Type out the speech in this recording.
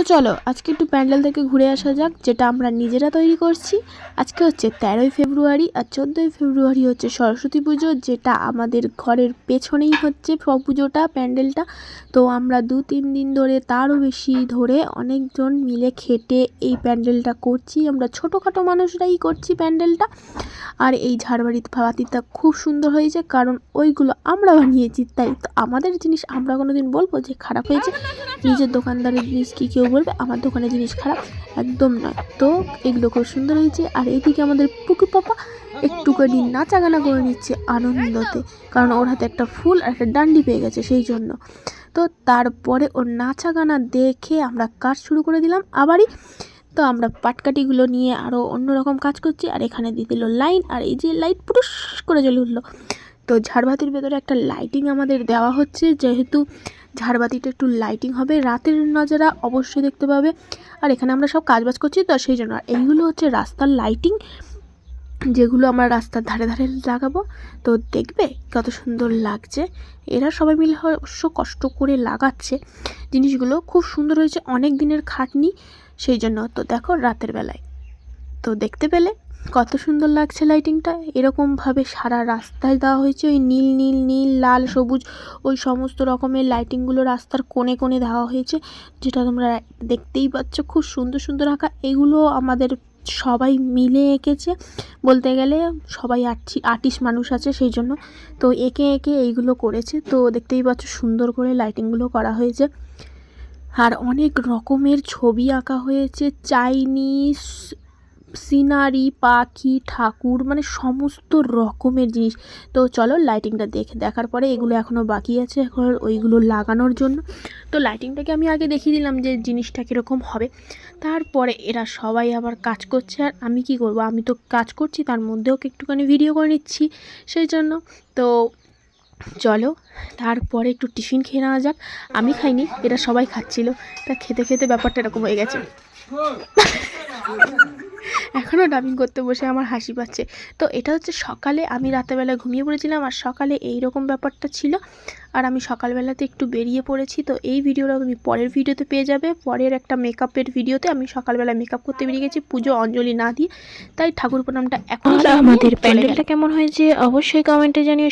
তো চলো, আজকে একটু প্যান্ডেল থেকে ঘুরে আসা যাক, যেটা আমরা নিজেরা তৈরি করছি। আজকে হচ্ছে তেরোই ফেব্রুয়ারি আর চোদ্দোই ফেব্রুয়ারি হচ্ছে সরস্বতী পুজো, যেটা আমাদের ঘরের পেছনেই হচ্ছে পুজোটা, প্যান্ডেলটা। তো আমরা দু তিন দিন ধরে তারও বেশি ধরে অনেকজন মিলে খেটে এই প্যান্ডেলটা করছি। আমরা ছোটোখাটো মানুষরাই করছি প্যান্ডেলটা। আর এই ঝাড়বাড়ির বাতিটা খুব সুন্দর হয়েছে, কারণ ওইগুলো আমরা বানিয়েছি, তাই তো আমাদের জিনিস আমরা কোনো দিন বলব যে খারাপ হয়েছে? নিজের দোকানদারের জিনিস কি কেউ বলবে, আমার দোকানের জিনিস খারাপ একদম নয়। তো এগুলো খুব সুন্দর হয়েছে। আর এদিকে আমাদের পুকু পাপা একটুখানি নাচা গানা করে নিচ্ছে আনন্দতে, কারণ ওর হাতে একটা ফুল আর একটা ডান্ডি পেয়ে গেছে সেই জন্য। তো তারপরে ওর নাচা গানা দেখে আমরা কাজ শুরু করে দিলাম আবারই। তো আমরা পাটকাঠিগুলো নিয়ে আরও অন্যরকম কাজ করছি, আর এখানে দিয়ে দিল লাইন, আর এই যে লাইট পুরুষ করে জ্বলে উঠল। তো ঝাড়বাতির ভেতরে একটা লাইটিং আমাদের দেওয়া হচ্ছে। যেহেতু ঝাড়বাতিটা একটু লাইটিং হবে, রাতের নজারা অবশ্যই দেখতে পাবে। আর এখানে আমরা সব কাজবাজ করছি, তো সেই জন্য। আর এইগুলো হচ্ছে রাস্তার লাইটিং যেগুলো আমরা রাস্তার ধারে ধারে লাগাবো। তো দেখবে কত সুন্দর লাগছে। এরা সবাই মিলে অবশ্য কষ্ট করে লাগাচ্ছে। জিনিসগুলো খুব সুন্দর হয়েছে, অনেক দিনের খাটনি। সেই জন্য তো দেখো রাতের বেলায়। তো দেখতে পেলে কত সুন্দর লাগছে লাইটিংটা এরকমভাবে সারা রাস্তায় দেওয়া হয়েছে। ওই নীল নীল নীল, লাল, সবুজ, ওই সমস্ত রকমের লাইটিংগুলো রাস্তার কোণে কোণে দেওয়া হয়েছে, যেটা তোমরা দেখতেই পাচ্ছ। খুব সুন্দর সুন্দর আঁকা। এগুলো আমাদের সবাই মিলে এঁকেছে। বলতে গেলে সবাই আর্টি, আর্টিস্ট মানুষ আছে সেই জন্য। তো এঁকে এঁকে এইগুলো করেছে। তো দেখতেই পাচ্ছ সুন্দর করে লাইটিংগুলো করা হয়েছে। আর অনেক রকমের ছবি আঁকা হয়েছে। চাইনিজ সিনারি পাখি ঠাকুর মানে সমস্ত রকমের জিনিস। তো চলো লাইটিংটা দেখে দেখার পরে এগুলো এখনও বাকি আছে এখন ওইগুলো লাগানোর জন্য। তো লাইটিংটাকে আমি আগে দেখিয়ে দিলাম যে জিনিসটা কীরকম হবে। তারপরে এরা সবাই আবার কাজ করছে আর আমি কি করব? আমি তো কাজ করছি তার মধ্যেও একটুখানি ভিডিও করে নিচ্ছি সেই জন্য। তো চলো তারপরে একটু টিফিন খেয়ে নেওয়া যাক। আমি খাইনি এরা সবাই খাচ্ছিল। তা খেতে খেতে ব্যাপারটা এরকম হয়ে গেছে। এখনও ডাবিং করতে বসে আমার হাসি পাচ্ছে। তো এটা হচ্ছে সকালে আমি রাতেরবেলা ঘুমিয়ে পড়েছিলাম আর সকালে এই রকম ব্যাপারটা ছিল। আর আমি সকালবেলাতে একটু বেরিয়ে পড়েছি। তো এই ভিডিওটা তুমি পরের ভিডিওতে পেয়ে যাবে। পরের একটা মেকআপের ভিডিওতে আমি সকালবেলা মেকআপ করতে বেরিয়ে গেছি পুজো অঞ্জলি না দিয়ে। তাই ঠাকুর প্রণামটা এখন আমাদের প্যান্ডেলটা কেমন হয়েছে অবশ্যই কমেন্টে জানিও।